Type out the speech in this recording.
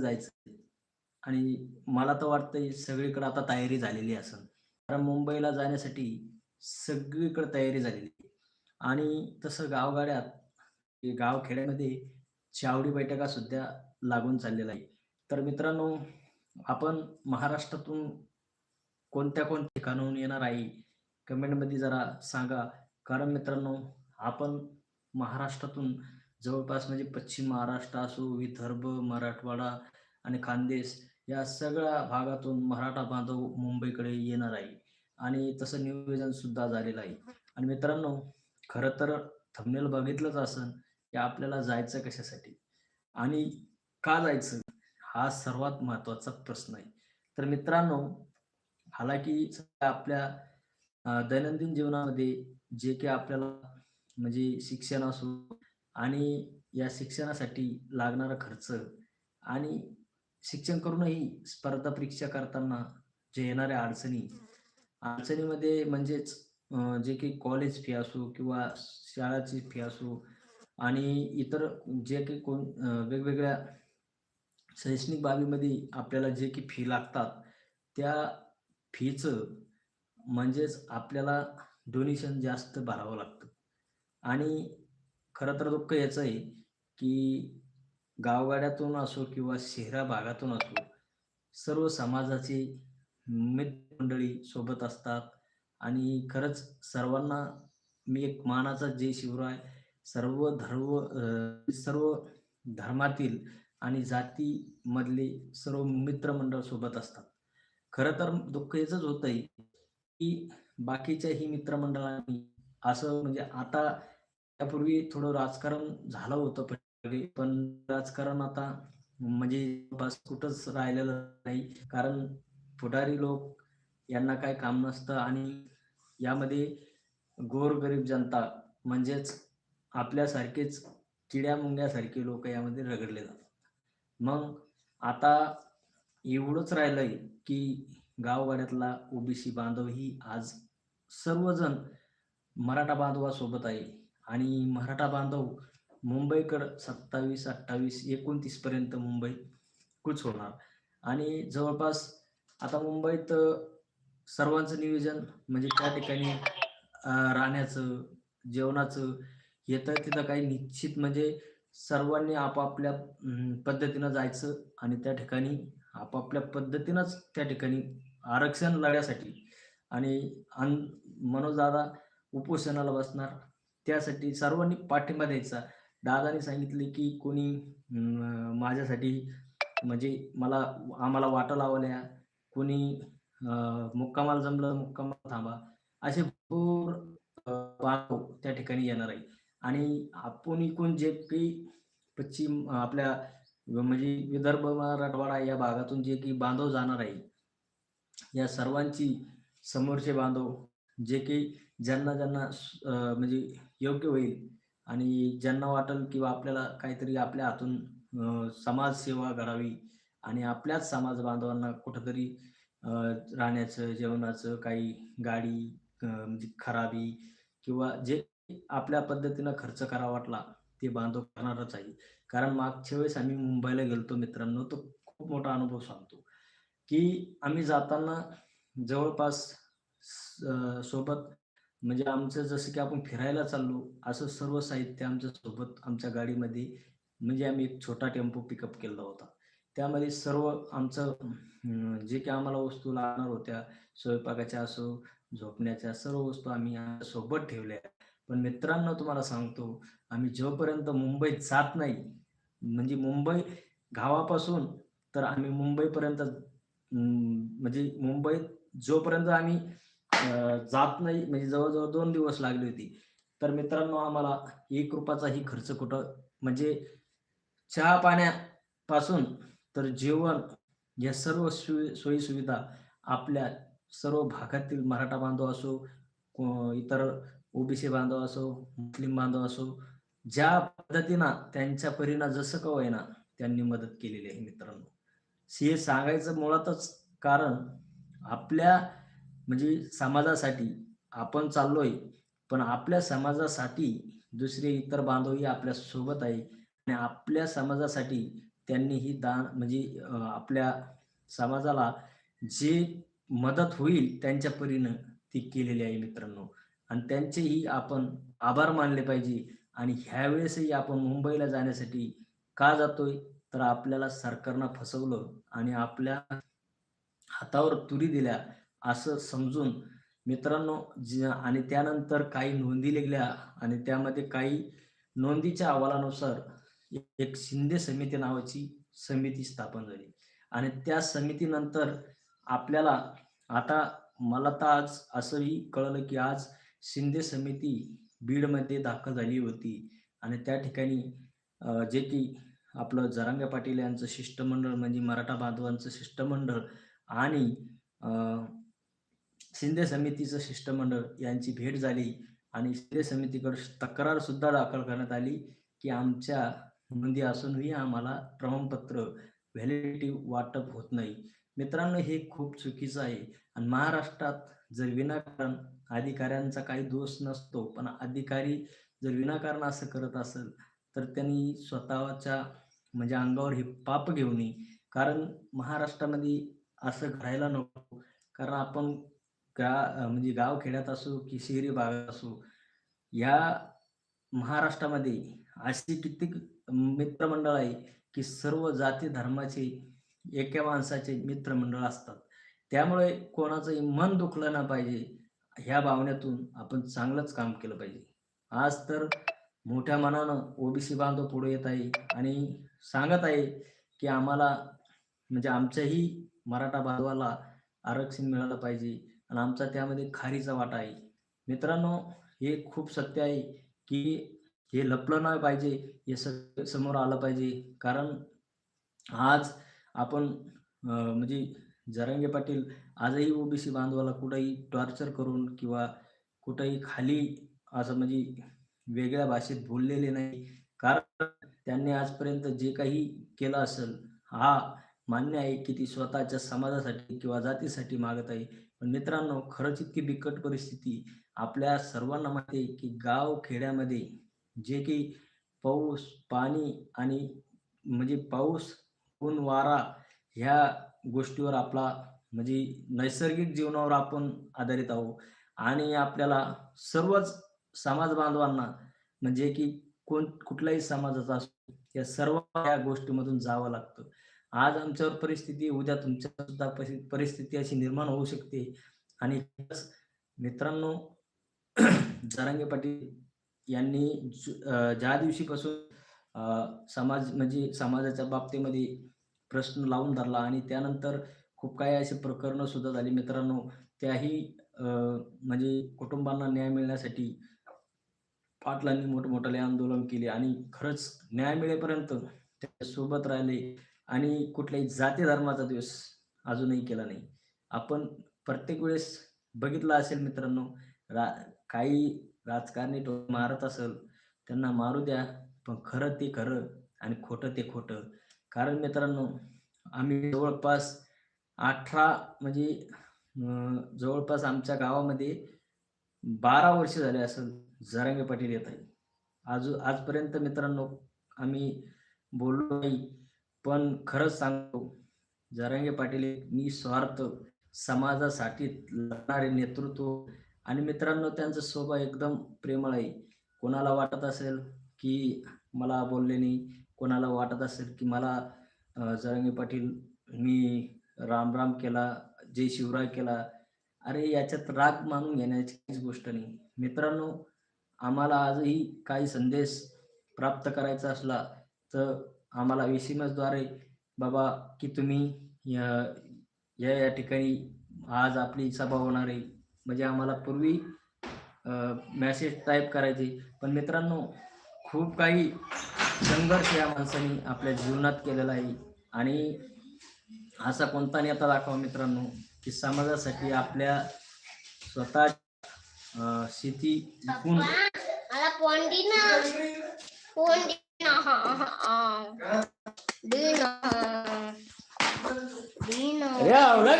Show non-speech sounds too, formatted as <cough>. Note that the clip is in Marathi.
जायचं आणि मला तर वाटतंय सगळीकडे आता तयारी झालेली असेल. कारण मुंबईला जाण्यासाठी सगळीकडे तयारी झालेली आहे आणि तसं गावगाड्यात, हे गावखेड्यामध्ये चावडी बैठका सुद्धा लागून चाललेला आहे. तर मित्रांनो, आपण महाराष्ट्रातून कोणत्या-कोणत्या ठिकाणाहून येणार आहे, कमेंटमध्ये जरा सांगा. कारण मित्रांनो, आपण महाराष्ट्रातून जवळपास म्हणजे पश्चिम महाराष्ट्र असो, विदर्भ, मराठवाडा आणि खानदेश या सगळ्या भागातून मराठा बांधव मुंबईकडे येणार आहे आणि तसं नियोजन सुद्धा झालेलं आहे. आणि मित्रांनो, खरं तर थंबनेल बघितलंच असन की आपल्याला जायचं कशासाठी आणि का जायचं? हा सर्वात महत्त्वाचा प्रश्न आहे. तर मित्रांनो, हालाकी आपल्या दैनंदिन जीवनामध्ये जे काही आपल्याला म्हणजे शिक्षण असो आणि या शिक्षणासाठी लागणारा खर्च आणि शिक्षण करूनही स्पर्धा परीक्षा करताना जे येणाऱ्या अडचणी, अडचणीमध्ये म्हणजेच जे काही कॉलेज फी असो किंवा शाळाची फी असो आणि इतर जे काही कोण वेगवेगळ्या शैक्षणिक बाबीमध्ये आपल्याला जे काही फी लागतात, त्या फीचं म्हणजेच आपल्याला डोनेशन जास्त भरावं लागतं. आणि खरं तर दुःख याचं आहे, की गावगाड्यातून असो किंवा शहरा भागातून असो, सर्व समाजाची मित्रमंडळी सोबत असतात आणि खरंच सर्वांना मी एक मानाचा जय शिवराय. सर्व धर्व सर्व धर्मातील आणि जातीमधले सर्व मित्रमंडळ सोबत असतात. खरं तर दुःख याचंच होतंय, की बाकीच्याही मित्रमंडळांनी असं म्हणजे आता त्यापूर्वी थोडं राजकारण झालं होतं पण पण राजकारण आता म्हणजे बस कुठंच राहिलेलं नाही. कारण पुढारी लोक यांना काय काम नसतं आणि यामध्ये गोरगरीब जनता म्हणजेच आपल्यासारखेच किड्या-मुंग्यासारखे लोक यामध्ये रगडले जातात. मग आता एवढंच राहिलंय, की गावगाड्यातला ओबीसी बांधवही आज सर्वजण मराठा बांधवासोबत आहे आणि मराठा बांधव मुंबईकडं 27, 28, 29 पर्यंत मुंबई कूच होणार आणि जवळपास आता मुंबईत सर्वांचं नियोजन म्हणजे त्या ठिकाणी राहण्याचं, जेवणाचं येतं तिथं काही निश्चित म्हणजे सर्वांनी आपापल्या पद्धतीनं जायचं आणि त्या ठिकाणी आपापल्या पद्धतीनंच त्या ठिकाणी आरक्षण लढ्यासाठी आणि मनोज दादा उपोषणाला बसणार. त्यासाठी सर्वांनी पाठिंबा द्यायचा. दादांनी सांगितले, की कोणी माझ्यासाठी म्हणजे मला आम्हाला वाटा लावल्या कोणी मुक्कामाला जमलं मुक्कामाला थांबा. असे भरपूर बांधव त्या ठिकाणी येणार आहे आणि आपण इकून जे काही पश्चिम आपल्या म्हणजे विदर्भ, मराठवाडा या भागातून जे काही बांधव जाणार आहे, या सर्वांची समोरचे बांधव जे काही ज्यांना-ज्यांना म्हणजे योग्य होईल आणि ज्यांना वाटेल किंवा आपल्याला काहीतरी आपल्या हातून समाजसेवा घडावी आणि आपल्याच समाज बांधवांना कुठंतरी राहण्याचं, जेवणाचं, काही गाडी म्हणजे खराबी किंवा जे आपल्या पद्धतीनं खर्च करावा वाटला, ते बांधव करणारच आहे. कारण मागच्या वेळेस आम्ही मुंबईला गेलो मित्रांनो, तो खूप मोठा अनुभव सांगतो, की आम्ही जाताना जवळपास सोबत म्हणजे आमचं जसं की आपण फिरायला चाललो, असं सर्व साहित्य आमच्यासोबत आमच्या गाडीमध्ये म्हणजे आम्ही एक छोटा टेम्पो पिकअप केला होता. त्यामध्ये सर्व आमचं जे काही आम्हाला वस्तू लागणार होत्या, स्वयंपाकाच्या असो, झोपण्याच्या सर्व वस्तू आम्ही सोबत ठेवल्या. पण मित्रांनो तुम्हाला सांगतो, आम्ही जोपर्यंत मुंबईत जात नाही, म्हणजे मुंबई गावापासून तर आम्ही मुंबईपर्यंत म्हणजे मुंबईत जोपर्यंत आम्ही जात नाही म्हणजे जवळजवळ दोन दिवस लागली होती तर मित्रांनो आम्हाला एक रुपयाचाही खर्च कुठं म्हणजे चहा-पाण्यापासून तर जेवण या सर्व सोयी सुविधा आपल्या सर्व भागातील मराठा बांधव असो, इतर ओबीसी बांधव असो, मुस्लिम बांधव असो, ज्या पद्धतीनं त्यांच्या परीना जसं का होईना त्यांनी मदत केलेली आहे मित्रांनो. हे सांगायचं मुळातच कारण आपल्या म्हणजे समाजासाठी आपण चाललोय, पण आपल्या समाजासाठी दुसरे इतर बांधवही आपल्यासोबत आहे. आणि आपल्या समाजासाठी त्यांनी ही दान म्हणजे आपल्या समाजाला जे मदत होईल त्यांच्या परीनं ती केलेली आहे मित्रांनो. आणि त्यांचेही आपण आभार मानले पाहिजे. आणि ह्यावेळेसही आपण मुंबईला जाण्यासाठी का जातोय? तर आपल्याला सरकारनं फसवलं आणि आपल्या हातावर तुरी दिल्या. असं समजून मित्रांनो ज आणि त्यानंतर काही नोंदी लिहिल्या आणि त्यामध्ये काही नोंदीच्या अहवालानुसार एक शिंदे समिती नावाची समिती स्थापन झाली. आणि त्या समितीनंतर आपल्याला आता मला तर आज असंही कळलं की आज शिंदे समिती बीडमध्ये दाखल झाली होती. आणि त्या ठिकाणी जे की आपलं जरांगे पाटील यांचं शिष्टमंडळ म्हणजे मराठा बांधवांचं शिष्टमंडळ आणि शिंदे समितीचं शिष्टमंडळ यांची भेट झाली आणि शिंदे समितीकडे तक्रार सुद्धा दाखल करण्यात आली की आमच्या नोंदी असूनही आम्हाला प्रमाणपत्र व्हॅलिडिटी वाटप होत नाही. मित्रांनो हे खूप चुकीचं आहे. आणि महाराष्ट्रात जर विनाकारण अधिकाऱ्यांचा काही दोष नसतो पण अधिकारी जर विनाकारण असं करत असेल तर त्यांनी स्वतःच्या म्हणजे अंगावर हे पाप घेऊ नये. कारण महाराष्ट्रामध्ये असं घडायला नको. कारण आपण गा म्हणजे म्हणजे गावखेड्यात असो की शहरी भागात असो या महाराष्ट्रामध्ये अशी कित्येक मित्रमंडळ आहे की सर्व जाती धर्माचे एका माणसाचे मित्रमंडळ असतात. त्यामुळे कोणाचंही मन दुखलं ना पाहिजे ह्या भावनेतून आपण चांगलंच काम केलं पाहिजे. आज तर मोठ्या मनानं ओबीसी बांधव पुढे येत आहे आणि सांगत आहे की आम्हाला म्हणजे आमच्याही मराठा बांधवाला आरक्षण मिळालं पाहिजे. आणि आमचा त्यामध्ये खारीचा वाटा आहे. मित्रांनो हे खूप सत्य आहे की हे लपलं नाही पाहिजे हे सगळं समोर आलं पाहिजे. कारण आज आपण म्हणजे जरांगे पाटील आजही ओबीसी बांधवाला कुठंही टॉर्चर करून किंवा कुठंही खाली असं म्हणजे वेगळ्या भाषेत बोललेले नाही. कारण त्यांनी आजपर्यंत जे काही केलं असेल हा मान्य आहे की ती स्वतःच्या समाजासाठी किंवा जातीसाठी मागत आहे. पण मित्रांनो खरंच इतकी बिकट परिस्थिती आपल्या सर्वांना माहिती आहे की गाव खेड्यामध्ये जे की पाऊस पाणी आणि म्हणजे पाऊस ऊन वारा ह्या गोष्टीवर आपला म्हणजे नैसर्गिक जीवनावर आपण आधारित आहोत. आणि आपल्याला सर्वच समाज बांधवांना म्हणजे की कोण कुठलाही समाजाचा असो या सर्व या गोष्टीमधून जावं लागतं. आज आमच्यावर परिस्थिती उद्या तुमच्या सुद्धा परिस्थिती अशी निर्माण होऊ शकते. आणि मित्रांनो <clears throat> जरांगे पाटील यांनी ज्या दिवशीपासून समाज म्हणजे समाजाच्या बाबतीमध्ये प्रश्न लावून धरला आणि त्यानंतर खूप काही असे प्रकरणं सुद्धा झाली मित्रांनो त्याही म्हणजे कुटुंबांना न्याय मिळण्यासाठी पाटलांनी मोठमोठाले आंदोलन केले आणि खरंच न्याय मिळेपर्यंत त्या सोबत राहिले. आणि कुठल्याही जाती धर्माचा दिवस अजूनही केला नाही. आपण प्रत्येक वेळेस बघितलं असेल मित्रांनो रा काही राजकारणी मारत असेल त्यांना मारू द्या पण खरं ते खरं आणि खोटं ते खोटं. कारण मित्रांनो आम्ही जवळपास अठरा म्हणजे जवळपास आमच्या गावामध्ये बारा वर्ष झाले असेल जरांगे पाटील येत आहे. आज आजपर्यंत मित्रांनो आम्ही बोललो नाही. पण खरंच सांगतो जरांगे पाटील निस्वार्थ समाजासाठी लढणारे नेतृत्व आणि मित्रांनो त्यांचा स्वभाव एकदम प्रेमळ आहे. कोणाला वाटत असेल की मला बोलले नाही कोणाला वाटत असेल की मला जरांगे पाटील मी राम राम केला जय शिवराय केला अरे याच्यात राग मानून घेण्याची काहीच गोष्ट नाही. मित्रांनो आम्हाला आजही काही संदेश प्राप्त करायचा असला तर आम्हाला एस एम एसद्वारे बाबा की तुम्ही या या या ठिकाणी आज आपली सभा होणार आहे. म्हणजे आम्हाला पूर्वी मॅसेज टाईप करायचे. पण मित्रांनो खूप काही संघर्ष या माणसाने आपल्या जीवनात केलेला आहे. आणि असा कोणता नेता दाखवा मित्रांनो की समाजासाठी आपल्या स्वतः शेती विकून मला पोंडी ना पोंडी